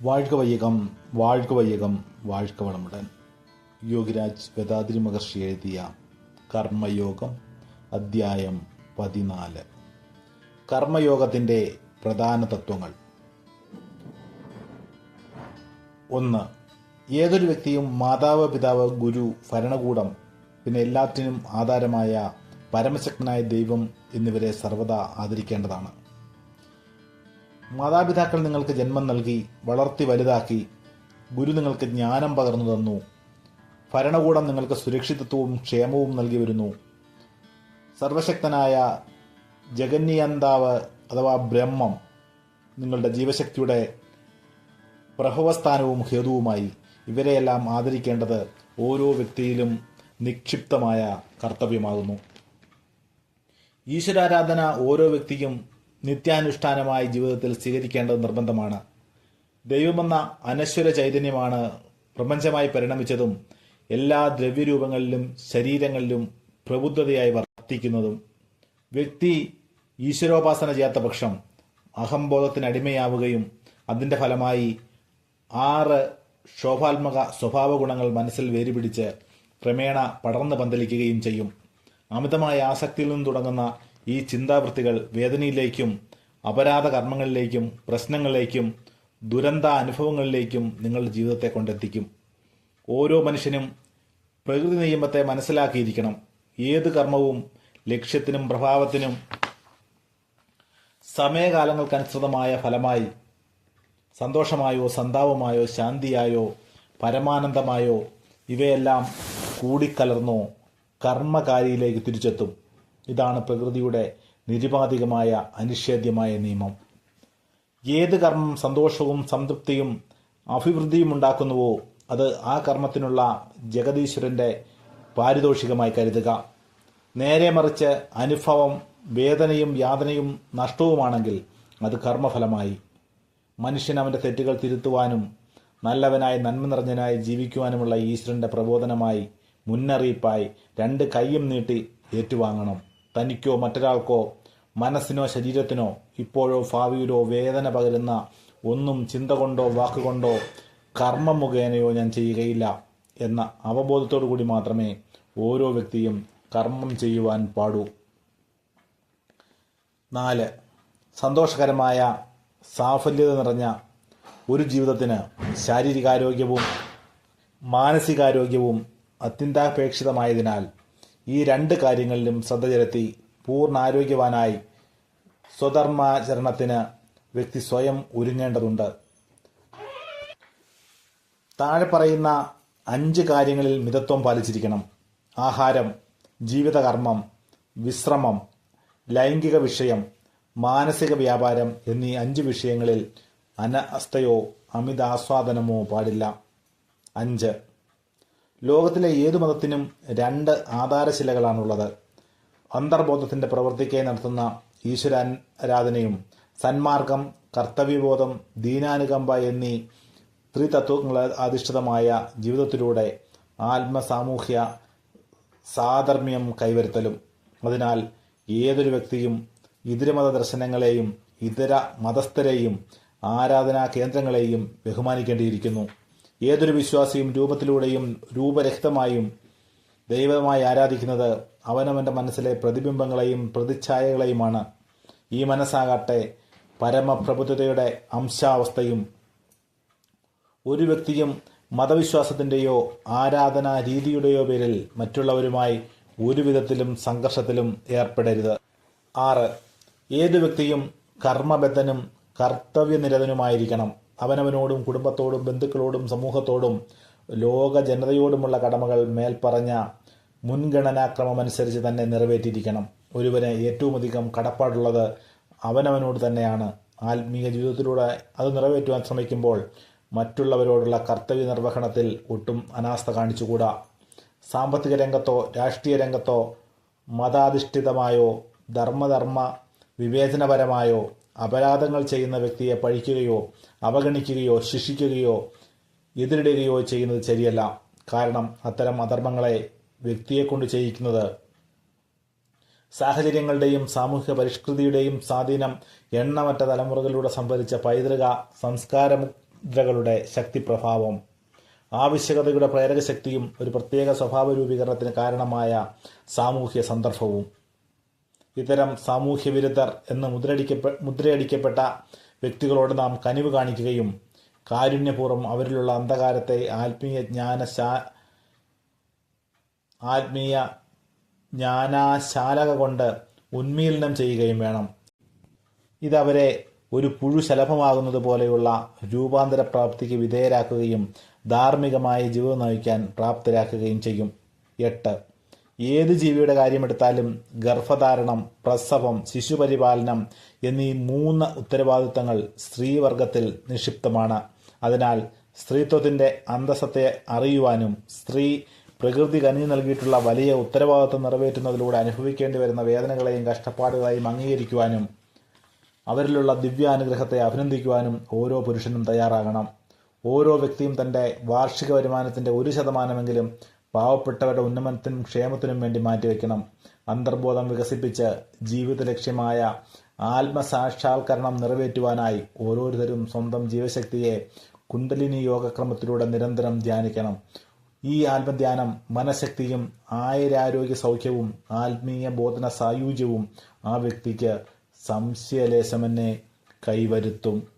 வாழ்க வையகம் வாழ்க வையகம் வாழ்க വളമുടൻ യോഗിരാജ് വേദാദ്രി മഹർഷി എഴുതിയ കർമ്മയോഗം അദ്ധ്യായം പതിനാല് കർമ്മയോഗത്തിൻ്റെ പ്രധാന തത്വങ്ങൾ ഒന്ന് ഏതൊരു വ്യക്തിയും മാതാവ് പിതാവ് ഗുരു ഭരണകൂടം പിന്നെ എല്ലാറ്റിനും ആധാരമായ പരമശക്തനായ ദൈവം എന്നിവരെ സർവദാ ആദരിക്കേണ്ടതാണ് മാതാപിതാക്കൾ നിങ്ങൾക്ക് ജന്മം നൽകി വളർത്തി വലുതാക്കി ഗുരു നിങ്ങൾക്ക് ജ്ഞാനം പകർന്നു തന്നു ഭരണകൂടം നിങ്ങൾക്ക് സുരക്ഷിതത്വവും ക്ഷേമവും നൽകി വരുന്നു. സർവശക്തനായ ജഗന്യന്താവ് അഥവാ ബ്രഹ്മം നിങ്ങളുടെ ജീവശക്തിയുടെ പ്രഭവസ്ഥാനവും ഹേതുവുമായി ഇവരെയെല്ലാം ആദരിക്കേണ്ടത് ഓരോ വ്യക്തിയിലും നിക്ഷിപ്തമായ കർത്തവ്യമാകുന്നു. ഈശ്വരാരാധന ഓരോ വ്യക്തിക്കും നിത്യാനുഷ്ഠാനമായി ജീവിതത്തിൽ സ്വീകരിക്കേണ്ടത് നിർബന്ധമാണ്. ദൈവമെന്ന അനശ്വര ചൈതന്യമാണ് പ്രപഞ്ചമായി പരിണമിച്ചതും എല്ലാ ദ്രവ്യരൂപങ്ങളിലും ശരീരങ്ങളിലും പ്രബുദ്ധതയായി വർത്തിക്കുന്നതും. വ്യക്തി ഈശ്വരോപാസന ചെയ്യാത്ത പക്ഷം അഹംബോധത്തിന് അടിമയാവുകയും അതിന്റെ ഫലമായി ആറ് ശോഭാത്മക സ്വഭാവ ഗുണങ്ങൾ മനസ്സിൽ വേരുപിടിച്ച് ക്രമേണ പടർന്നു പന്തലിക്കുകയും ചെയ്യും. അമിതമായ ആസക്തിയിൽ നിന്ന് തുടങ്ങുന്ന ഈ ചിന്താവൃത്തികൾ വേദനയിലേക്കും അപരാധ കർമ്മങ്ങളിലേക്കും പ്രശ്നങ്ങളിലേക്കും ദുരന്ത അനുഭവങ്ങളിലേക്കും നിങ്ങളുടെ ജീവിതത്തെ കൊണ്ടെത്തിക്കും. ഓരോ മനുഷ്യനും പ്രകൃതി നിയമത്തെ മനസ്സിലാക്കിയിരിക്കണം. ഏത് കർമ്മവും ലക്ഷ്യത്തിനും പ്രഭാവത്തിനും സമയകാലങ്ങൾക്കനുസൃതമായ ഫലമായി സന്തോഷമായോ സന്താപമായോ ശാന്തിയായോ പരമാനന്ദമായോ ഇവയെല്ലാം കൂടിക്കലർന്നോ കർമ്മകാരിയിലേക്ക് തിരിച്ചെത്തും. ഇതാണ് പ്രകൃതിയുടെ നിരുപാധികമായ അനിഷേധ്യമായ നിയമം. ഏത് കർമ്മം സന്തോഷവും സംതൃപ്തിയും അഭിവൃദ്ധിയും ഉണ്ടാക്കുന്നുവോ അത് ആ കർമ്മത്തിനുള്ള ജഗദീശ്വരന്റെ പാരിതോഷികമായി കരുതുക. നേരെ മറിച്ച് അനുഭവം വേദനയും യാതനയും നഷ്ടവുമാണെങ്കിൽ അത് കർമ്മഫലമായി. മനുഷ്യൻ അവന്റെ തെറ്റുകൾ തിരുത്തുവാനും നല്ലവനായി നന്മ നിറഞ്ഞനായി ജീവിക്കുവാനുമുള്ള ഈശ്വരന്റെ പ്രബോധനമായി മുന്നറിയിപ്പായി രണ്ട് കൈയും നീട്ടി ഏറ്റുവാങ്ങണം. തനിക്കോ മറ്റൊരാൾക്കോ മനസ്സിനോ ശരീരത്തിനോ ഇപ്പോഴോ ഭാവിയിലോ വേദന പകരുന്ന ഒന്നും ചിന്ത കൊണ്ടോ വാക്കുകൊണ്ടോ കർമ്മ മുഖേനയോ ഞാൻ ചെയ്യുകയില്ല എന്ന അവബോധത്തോടു കൂടി മാത്രമേ ഓരോ വ്യക്തിയും കർമ്മം ചെയ്യുവാൻ പാടൂ. നാല് സന്തോഷകരമായ സാഫല്യത നിറഞ്ഞ ഒരു ജീവിതത്തിന് ശാരീരികാരോഗ്യവും മാനസികാരോഗ്യവും അത്യന്താപേക്ഷിതമായതിനാൽ ഈ രണ്ട് കാര്യങ്ങളിലും ശ്രദ്ധ ചെലുത്തി പൂർണ ആരോഗ്യവാനായി സ്വധർമാചരണത്തിന് വ്യക്തി സ്വയം ഒരുങ്ങേണ്ടതുണ്ട്. താഴെ പറയുന്ന അഞ്ച് കാര്യങ്ങളിൽ മിതത്വം പാലിച്ചിരിക്കണം. ആഹാരം ജീവിതകർമ്മം വിശ്രമം ലൈംഗിക വിഷയം മാനസിക വ്യാപാരം എന്നീ അഞ്ച് വിഷയങ്ങളിൽ അനാസ്ഥയോ അമിതാസ്വാദനമോ പാടില്ല. അഞ്ച് ലോകത്തിലെ ഏതു മതത്തിനും രണ്ട് ആധാരശിലകളാണുള്ളത്. അന്തർബോധത്തിന്റെ പ്രവൃത്തിക്കായി നടത്തുന്ന ഈശ്വരാരാധനയും സന്മാർഗം കർത്തവ്യബോധം ദീനാനുകമ്പ എന്നീ ത്രിതത്വങ്ങൾ അധിഷ്ഠിതമായ ജീവിതത്തിലൂടെ ആത്മസാമൂഹ്യ സാധർമ്മ്യം കൈവരുത്തലും. അതിനാൽ ഏതൊരു വ്യക്തിയും ഇതരമത ദർശനങ്ങളെയും ഇതര മതസ്ഥരെയും ആരാധനാ കേന്ദ്രങ്ങളെയും ബഹുമാനിക്കേണ്ടിയിരിക്കുന്നു. ഏതൊരു വിശ്വാസിയും രൂപത്തിലൂടെയും രൂപരഹിതമായും ദൈവമായി ആരാധിക്കുന്നത് അവനവന്റെ മനസ്സിലെ പ്രതിബിംബങ്ങളെയും പ്രതിച്ഛായകളെയുമാണ്. ഈ മനസ്സാകട്ടെ പരമപ്രബുദ്ധതയുടെ അംശാവസ്ഥയും ഒരു വ്യക്തിയും മതവിശ്വാസത്തിന്റെയോ ആരാധനാ രീതിയുടെയോ പേരിൽ മറ്റുള്ളവരുമായി ഒരു വിധത്തിലും സംഘർഷത്തിലും ഏർപ്പെടരുത്. ആറ്. ഏതു വ്യക്തിയും കർമ്മബദ്ധനും കർത്തവ്യനിരതനുമായിരിക്കണം. അവനവനോടും കുടുംബത്തോടും ബന്ധുക്കളോടും സമൂഹത്തോടും ലോക ജനതയോടുമുള്ള കടമകൾ മേൽപ്പറഞ്ഞ മുൻഗണനാക്രമമനുസരിച്ച് തന്നെ നിറവേറ്റിയിരിക്കണം. ഒരുവന് ഏറ്റവും അധികം കടപ്പാടുള്ളത് അവനവനോട് തന്നെയാണ്. ആത്മീയ ജീവിതത്തിലൂടെ അത് നിറവേറ്റുവാൻ ശ്രമിക്കുമ്പോൾ മറ്റുള്ളവരോടുള്ള കർത്തവ്യ നിർവഹണത്തിൽ ഒട്ടും അനാസ്ഥ കാണിച്ചുകൂടാ. സാമ്പത്തിക രംഗത്തോ രാഷ്ട്രീയ രംഗത്തോ മതാധിഷ്ഠിതമായോ ധർമ്മധർമ്മ വിവേചനപരമായോ അപരാധങ്ങൾ ചെയ്യുന്ന വ്യക്തിയെ പഴിക്കുകയോ അവഗണിക്കുകയോ ശിക്ഷിക്കുകയോ എതിരിടുകയോ ചെയ്യുന്നത് ശരിയല്ല. കാരണം അത്തരം അധർമ്മങ്ങളെ വ്യക്തിയെക്കൊണ്ട് ചെയ്യിക്കുന്നത് സാഹചര്യങ്ങളുടെയും സാമൂഹിക പരിഷ്കൃതിയുടെയും സ്വാധീനം എണ്ണമറ്റ തലമുറകളിലൂടെ സംഭരിച്ച പൈതൃക സംസ്കാരമുദ്രകളുടെ ശക്തിപ്രഭാവം. ആവശ്യകതയുടെ പ്രേരക ശക്തിയും ഒരു പ്രത്യേക സ്വഭാവ രൂപീകരണത്തിന് കാരണമായ സാമൂഹ്യ സന്ദർഭവും. ഇത്തരം സാമൂഹ്യ വിരുദ്ധർ എന്ന് മുദ്രയടിക്കപ്പെ മുദ്രയടിക്കപ്പെട്ട വ്യക്തികളോട് നാം കനിവ് കാണിക്കുകയും കാരുണ്യപൂർവം അവരിലുള്ള അന്ധകാരത്തെ ആത്മീയ ജ്ഞാന ആത്മീയ ജ്ഞാനാശാലക കൊണ്ട് ഉന്മീലനം ചെയ്യുകയും വേണം. ഇതവരെ ഒരു പുഴു ശലഭമാകുന്നത് പോലെയുള്ള രൂപാന്തരപ്രാപ്തിക്ക് വിധേയരാക്കുകയും ധാർമ്മികമായി ജീവിതം നയിക്കാൻ പ്രാപ്തരാക്കുകയും ചെയ്യും. എട്ട് ഏത് ജീവിയുടെ കാര്യമെടുത്താലും ഗർഭധാരണം പ്രസവം ശിശുപരിപാലനം എന്നീ മൂന്ന് ഉത്തരവാദിത്തങ്ങൾ സ്ത്രീവർഗത്തിൽ നിക്ഷിപ്തമാണ്. അതിനാൽ സ്ത്രീത്വത്തിന്റെ അന്തസ്സത്തെ അറിയുവാനും സ്ത്രീ പ്രകൃതി കനിഞ്ഞു നൽകിയിട്ടുള്ള വലിയ ഉത്തരവാദിത്വം നിറവേറ്റുന്നതിലൂടെ അനുഭവിക്കേണ്ടി വരുന്ന വേദനകളെയും കഷ്ടപ്പാടുകളെയും അംഗീകരിക്കുവാനും അവരിലുള്ള ദിവ്യാനുഗ്രഹത്തെ അഭിനന്ദിക്കുവാനും ഓരോ പുരുഷനും തയ്യാറാകണം. ഓരോ വ്യക്തിയും തന്റെ വാർഷിക വരുമാനത്തിന്റെ ഒരു ശതമാനമെങ്കിലും പാവപ്പെട്ടവരുടെ ഉന്നമനത്തിനും ക്ഷേമത്തിനും വേണ്ടി മാറ്റിവെക്കണം. അന്തർബോധം വികസിപ്പിച്ച് ജീവിത ലക്ഷ്യമായ ആത്മസാക്ഷാത്കരണം നിറവേറ്റുവാനായി ഓരോരുത്തരും സ്വന്തം ജീവശക്തിയെ കുണ്ടലിനി യോഗക്രമത്തിലൂടെ നിരന്തരം ധ്യാനിക്കണം. ഈ ആത്മധ്യാനം മനഃശക്തിയും ആയുരാരോഗ്യ സൗഖ്യവും ആത്മീയ ബോധന സായുജ്യവും ആ വ്യക്തിക്ക് സംശയലേശമെന്നെ കൈവരുത്തും.